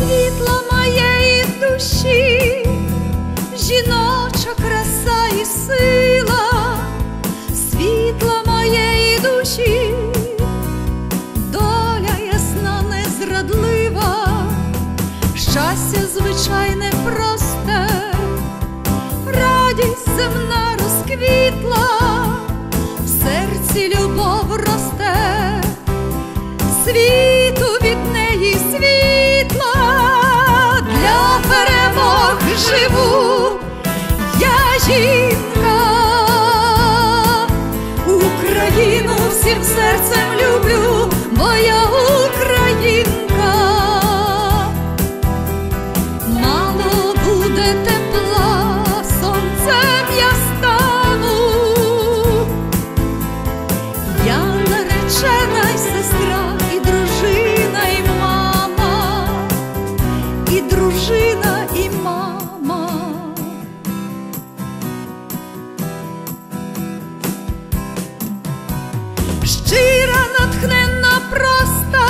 світло моєї душі, жіноча краса і сила, світло моєї душі, доля ясна, незрадлива, щастя звичайне просте, живу, я жінка, Україну всім серцем люблю, бо Щира, натхненна, проста,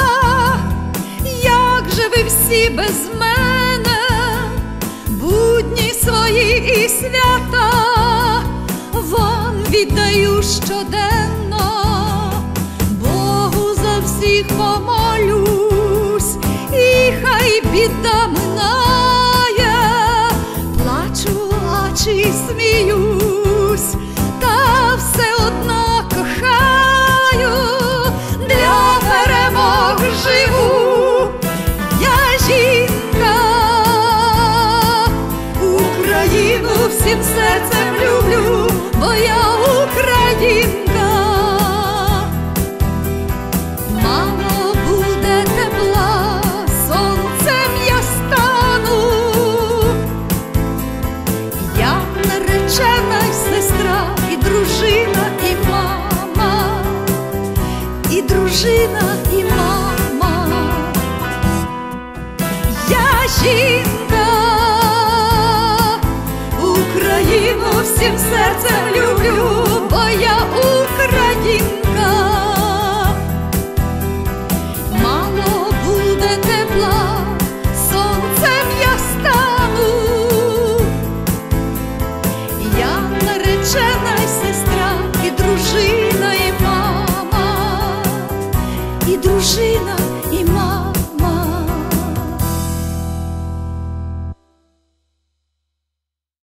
як же ви всі без мене, будні свої і свята, вам віддаю щоденно, Богу за всіх помолюсь, і хай біда минає, плачу, а чи сміюсь, всім серцем Україну всім серцем люблю, бо я українка.